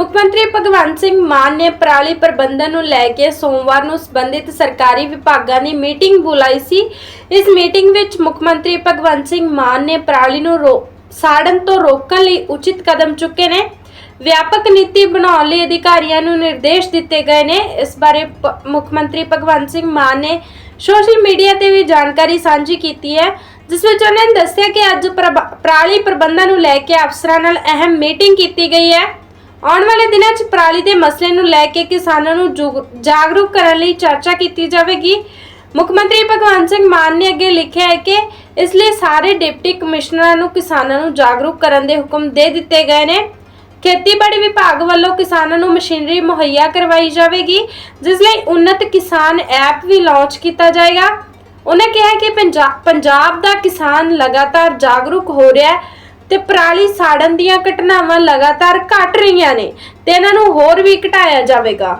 ਮੁੱਖ ਮੰਤਰੀ ਭਗਵੰਤ ਸਿੰਘ ਮਾਨ ਨੇ ਪਰਾਲੀ ਪ੍ਰਬੰਧਨ ਨੂੰ ਲੈ ਕੇ ਸੋਮਵਾਰ ਨੂੰ ਸੰਬੰਧਿਤ ਸਰਕਾਰੀ ਵਿਭਾਗਾਂ ਦੀ ਮੀਟਿੰਗ ਬੁਲਾਈ ਸੀ। ਇਸ ਮੀਟਿੰਗ ਵਿੱਚ ਮੁੱਖ ਮੰਤਰੀ ਭਗਵੰਤ ਸਿੰਘ ਮਾਨ ਨੇ ਪਰਾਲੀ ਨੂੰ ਰੋ- ਸਾੜਨ ਤੋਂ ਰੋਕਣ ਲਈ ਉਚਿਤ ਕਦਮ ਚੁੱਕੇ ਨੇ। ਵਿਆਪਕ ਨੀਤੀ ਬਣਾਉਣ ਲਈ ਅਧਿਕਾਰੀਆਂ ਨੂੰ ਨਿਰਦੇਸ਼ ਦਿੱਤੇ ਗਏ ਨੇ। ਇਸ ਬਾਰੇ ਪ- ਮੁੱਖ ਮੰਤਰੀ ਭਗਵੰਤ ਸਿੰਘ ਮਾਨ ਨੇ ਸੋਸ਼ਲ ਮੀਡੀਆ ਤੇ ਵੀ ਜਾਣਕਾਰੀ ਸਾਂਝੀ ਕੀਤੀ ਹੈ, ਜਿਸ ਵਿੱਚ ਉਹਨਾਂ ਨੇ ਦੱਸਿਆ ਕਿ ਅੱਜ ਪ੍ਰਭ- ਪਰਾਲੀ ਪ੍ਰਬੰਧਨ ਨੂੰ ਲੈ ਕੇ ਅਫਸਰਾਂ ਨਾਲ ਅਹਿਮ ਮੀਟਿੰਗ ਕੀਤੀ ਗਈ ਹੈ। ਆਉਣ ਵਾਲੇ ਦਿਨਾਂ 'ਚ ਪਰਾਲੀ ਦੇ ਮਸਲੇ ਨੂੰ ਲੈ ਕੇ ਕਿਸਾਨਾਂ ਨੂੰ ਜੁਗ- ਜਾਗਰੂਕ ਕਰਨ ਲਈ ਚਰਚਾ ਕੀਤੀ ਜਾਵੇਗੀ। ਮੁੱਖ ਮੰਤਰੀ ਭਗਵੰਤ ਸਿੰਘ ਮਾਨ ਨੇ ਅੱਗੇ ਲਿਖਿਆ ਹੈ ਕਿ ਇਸ ਲਈ ਸਾਰੇ ਡਿਪਟੀ ਕਮਿਸ਼ਨਰਾਂ ਨੂੰ ਕਿਸਾਨਾਂ ਨੂੰ ਜਾਗਰੂਕ ਕਰਨ ਦੇ ਹੁਕਮ ਦੇ ਦਿੱਤੇ ਗਏ ਨੇ। ਖੇਤੀਬਾੜੀ ਵਿਭਾਗ ਵੱਲੋਂ ਕਿਸਾਨਾਂ ਨੂੰ ਮਸ਼ੀਨਰੀ ਮੁਹੱਈਆ ਕਰਵਾਈ ਜਾਵੇਗੀ, ਜਿਸ ਲਈ ਉન્નਤ ਕਿਸਾਨ ਐਪ ਵੀ ਲਾਂਚ ਕੀਤਾ ਜਾਏਗਾ। ਉਹਨਾਂ ਕਿਹਾ ਕਿ ਪੰਜਾ- ਪੰਜਾਬ ਦਾ ਕਿਸਾਨ ਲਗਾਤਾਰ ਜਾਗਰੂਕ ਹੋ ਰਿਹਾ ਹੈ। ਤੇ ਪਰਾਲੀ ਸਾੜਨ ਦੀਆਂ ਘਟਨਾਵਾਂ ਲਗਾਤਾਰ ਘਟ ਰਹੀਆਂ ਨੇ ਤੇ ਇਹਨਾਂ ਨੂੰ ਹੋਰ ਵੀ ਘਟਾਇਆ ਜਾਵੇਗਾ।